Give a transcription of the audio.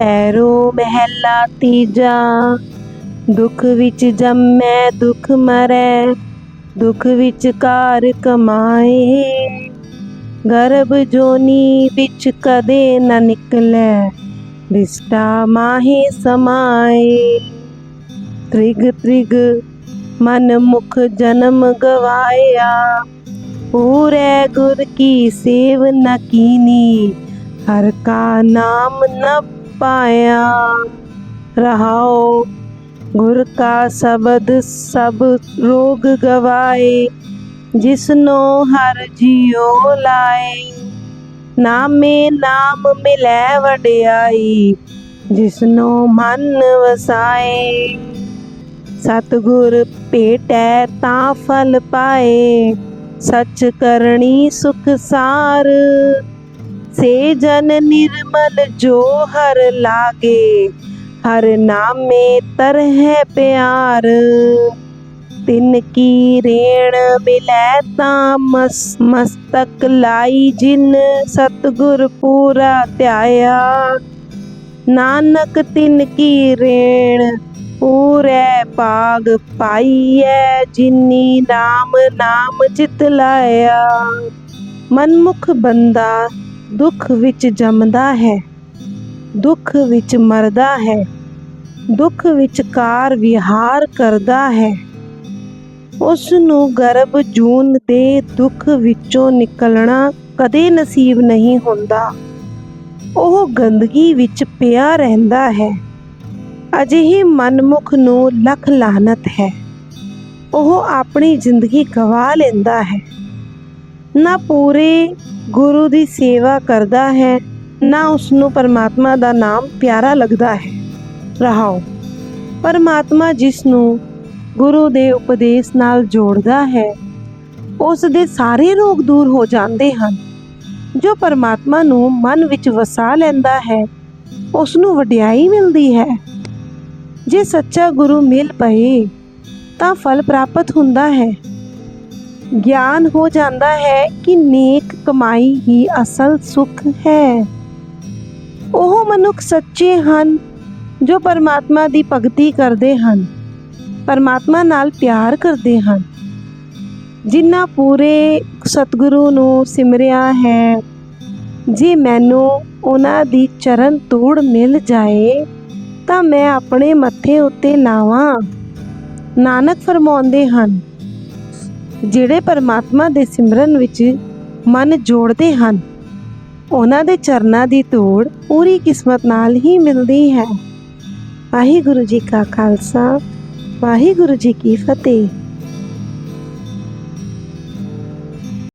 Arrow ਮਹਿਲਾ ਤੀਜਾ, ਦੁੱਖ ਵਿੱਚ ਜੰਮੈ, ਦੁੱਖ ਮਰੈ, ਦੁੱਖ ਵਿੱਚ ਕਾਰ ਕਮਾਏ। ਗਰਭ ਜੋਨੀ ਵਿੱਚ ਕਦੇ ਨ ਨਿਕਲੈ ਵਿਸਟਾ ਮਾਹੇ ਸਮਾਏ। ਤ੍ਰਿਗ ਤ੍ਰਿਗ ਮਨ ਮੁਖ ਜਨਮ ਗਵਾਇਆ, ਪੂਰੇ ਗੁਰ ਕੀ ਸੇਵ ਨ ਕੀਨੀ, ਹਰ ਕਾ ਨਾਮ ਨ ਪਾਇਆ। ਰਹਾਓ ਗੁਰ ਕਾ ਸ਼ਬਦ ਸਭ ਰੋਗ ਗਵਾਏ, ਜਿਸਨੋ ਹਰ ਜਿਉ ਲਾਏ। ਨਾਮੇ ਨਾਮ ਮਿਲੈ ਵਡਿਆਈ, ਜਿਸਨੋ ਮਨ ਵਸਾਏ। ਸਤਿਗੁਰ ਭੇਟੈ ਤਾਂ ਫਲ ਪਾਏ, ਸੱਚ ਕਰਨੀ ਸੁਖ ਸਾਰ। ਸੇ ਜਨ ਨਿਰਮਲ ਜੋ ਹਰ ਲਾਗੇ, ਹਰ ਨਾਮੇ ਤਰਹਿ ਪਿਆਰ। ਤਿਨ ਕੀ ਰੇਣ ਮਿਲੈ ਤਾਂ ਮਸ, ਮਸਤਕ ਲਾਈ ਜਿਨ ਸਤਿਗੁਰ ਪੂਰਾ ਧਿਆਇਆ। ਨਾਨਕ ਤਿਨ ਕੀ ਰੇਣ ਪੂਰੇ ਭਾਗ ਪਾਈਐ, ਜਿਨੀ ਨਾਮ ਨਾਮ ਚਿਤ ਲਾਇਆ। ਮਨਮੁਖ ਬੰਦਾ ਦੁੱਖ ਵਿੱਚ ਜੰਮਦਾ ਹੈ, ਦੁੱਖ ਵਿੱਚ ਮਰਦਾ ਹੈ, ਦੁੱਖ ਵਿੱਚ ਕਾਰ ਵਿਹਾਰ ਕਰਦਾ ਹੈ। ਉਸ ਨੂੰ ਗਰਭ ਜੂਨ ਦੇ ਦੁੱਖ ਵਿੱਚੋਂ ਨਿਕਲਣਾ ਕਦੇ ਨਸੀਬ ਨਹੀਂ ਹੁੰਦਾ। ਉਹ ਗੰਦਗੀ ਵਿੱਚ ਪਿਆ ਰਹਿੰਦਾ ਹੈ। ਅਜਿਹੇ ਮਨਮੁਖ ਨੂੰ ਲੱਖ ਲਾਹਨਤ ਹੈ। ਉਹ ਆਪਣੀ ਜ਼ਿੰਦਗੀ ਗਵਾ ਲੈਂਦਾ ਹੈ। ਨਾ ਪੂਰੇ ਗੁਰੂ ਦੀ ਸੇਵਾ ਕਰਦਾ ਹੈ, ਨਾ ਉਸ ਨੂੰ ਪਰਮਾਤਮਾ ਦਾ ਨਾਮ ਪਿਆਰਾ ਲੱਗਦਾ ਹੈ। ਰਹਾਓ, ਪਰਮਾਤਮਾ ਜਿਸ ਨੂੰ ਗੁਰੂ ਦੇ ਉਪਦੇਸ਼ ਨਾਲ ਜੋੜਦਾ ਹੈ ਉਸ ਦੇ ਸਾਰੇ ਰੋਗ ਦੂਰ ਹੋ ਜਾਂਦੇ ਹਨ। ਜੋ ਪਰਮਾਤਮਾ ਨੂੰ ਮਨ ਵਿੱਚ ਵਸਾ ਲੈਂਦਾ ਹੈ ਉਸ ਨੂੰ ਵਡਿਆਈ ਮਿਲਦੀ ਹੈ। ਜੇ ਸੱਚਾ ਗੁਰੂ ਮਿਲ ਪਏ, ਤਾਂ ਫਲ ਪ੍ਰਾਪਤ ਹੁੰਦਾ ਹੈ। ਗਿਆਨ ਹੋ ਜਾਂਦਾ ਹੈ ਕਿ ਨੇਕ ਕਮਾਈ ਹੀ ਅਸਲ ਸੁਖ ਹੈ। ਉਹ ਮਨੁੱਖ ਸੱਚੇ ਹਨ ਜੋ ਪਰਮਾਤਮਾ ਦੀ ਭਗਤੀ ਕਰਦੇ ਹਨ, ਪਰਮਾਤਮਾ ਨਾਲ ਪਿਆਰ ਕਰਦੇ ਹਨ। ਜਿਨ੍ਹਾਂ ਪੂਰੇ ਸਤਿਗੁਰੂ ਨੂੰ ਸਿਮਰਿਆ ਹੈ, ਜੇ ਮੈਨੂੰ ਉਹਨਾਂ ਦੀ ਚਰਨ ਧੂੜ ਮਿਲ ਜਾਏ, ਤਾਂ ਮੈਂ ਆਪਣੇ ਮੱਥੇ ਉੱਤੇ ਲਾਵਾਂ। ਨਾਨਕ ਫਰਮਾਉਂਦੇ ਹਨ ਜਿਹੜੇ ਪਰਮਾਤਮਾ ਦੇ ਸਿਮਰਨ ਵਿੱਚ ਮਨ ਜੋੜਦੇ ਹਨ, ਉਹਨਾਂ ਦੇ ਚਰਨਾਂ ਦੀ ਧੂੜ ਪੂਰੀ ਕਿਸਮਤ ਨਾਲ ਹੀ ਮਿਲਦੀ ਹੈ। ਵਾਹਿਗੁਰੂ ਜੀ ਕਾ ਖਾਲਸਾ, ਵਾਹਿਗੁਰੂ ਜੀ ਕੀ ਫਤਿਹ।